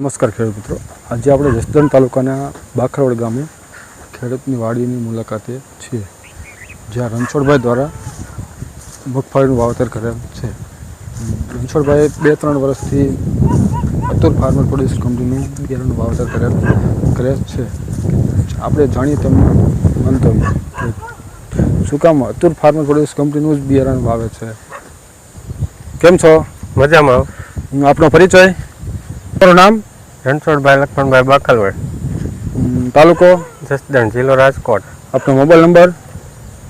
નમસ્કાર ખેડૂત મિત્રો. આજે આપણે જસદણ તાલુકાના બાખરવડ ગામે ખેડૂતની વાડીની મુલાકાતે છીએ જ્યાં રણછોડભાઈ દ્વારા મગફળીનું વાવેતર કરેલ છે. રણછોડભાઈએ બે ત્રણ વર્ષથી અતુર ફાર્મર પ્રોડ્યુસ કંપનીનું બિયારણનું વાવેતર કરેલ કરેલ છે. આપણે જાણીએ તેમનું મંતવ્ય કે શું કામ અતુલ ફાર્મર પ્રોડ્યુસ કંપનીનું જ બિયારણ વાવે છે. કેમ છો? મજામાં. આપણો પરિચય? મારું નામ રણછોડભાઈ લખમણભાઈ બાકલવડ તાલુકો? જસદણ જિલ્લો રાજકોટ. આપનો મોબાઈલ નંબર?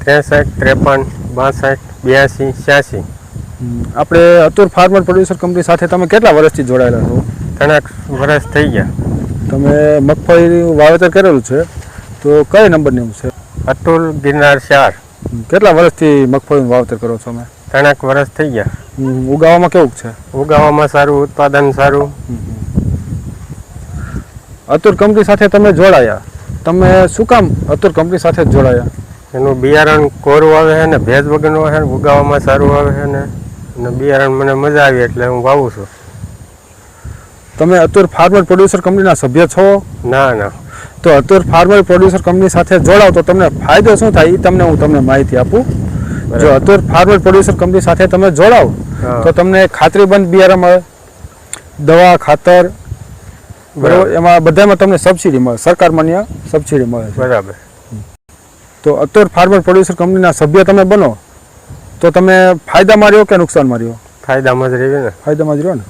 ત્રેસઠ ત્રેપન બાસઠ બ્યાસી છ્યાસી. આપણે અતુર ફાર્મર પ્રોડ્યુસર કંપની સાથે તમે કેટલા વર્ષથી જોડાયેલા છો? ત્રણેક વર્ષ થઈ ગયા. તમે મગફળીનું વાવેતર કરેલું છે તો કઈ નંબરની છે? અતુલ ગિરનાર ચાર. કેટલા વર્ષથી મગફળીનું વાવેતર કરો છો અમે ત્રણેક વર્ષ થઈ ગયા. ઉગાવામાં કેવું છે? ઉગાવામાં સારું ઉત્પાદન સારું. અતુર કંપની સાથે તમે જોડાયા. તમે શું કામ અતુર કંપની સાથે જોડાયા? એનું બિયારણ કોરું આવે છે ને ભેજ વગરનું આવે છે ને ઉગાવવામાં સારું આવે છે ને અને બિયારણ મને મજા આવી એટલે હું વાવું છું. તમે અતુર ફાર્મર પ્રોડ્યુસર કંપનીના સભ્ય છો? ના ના. તો અતુર ફાર્મર પ્રોડ્યુસર કંપની સાથે જોડાવ તો તમને ફાયદો શું થાય? એ તમને હું તમને માહિતી આપું. જો અતુર ફાર્મર પ્રોડ્યુસર કંપની સાથે તમે જોડાવ તો તમને ખાતરીબંધ બિયારણ મળે દવા ખાતર બરાબર. એમાં બધામાં તમને સબસિડી મળે. સરકાર માન્ય સબસિડી મળે બરાબર. તો અત્યારે ફાર્મર પ્રોડ્યુસર કંપનીના સભ્ય તમે બનો તો તમે ફાયદામાં રહ્યો કે નુકસાનમાં રહ્યો? ફાયદામાં જ રહ્યો ને. ફાયદામાં જ રહ્યો ને?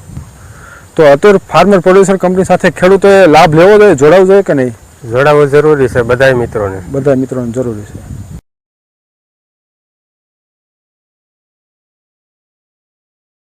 તો અત્યારે ફાર્મર પ્રોડ્યુસર કંપની સાથે ખેડૂતોએ લાભ લેવો જોઈએ જોડાવવું જોઈએ કે નહીં? જોડાવવું જરૂરી છે બધાય મિત્રોને. બધા મિત્રોને જરૂરી છે.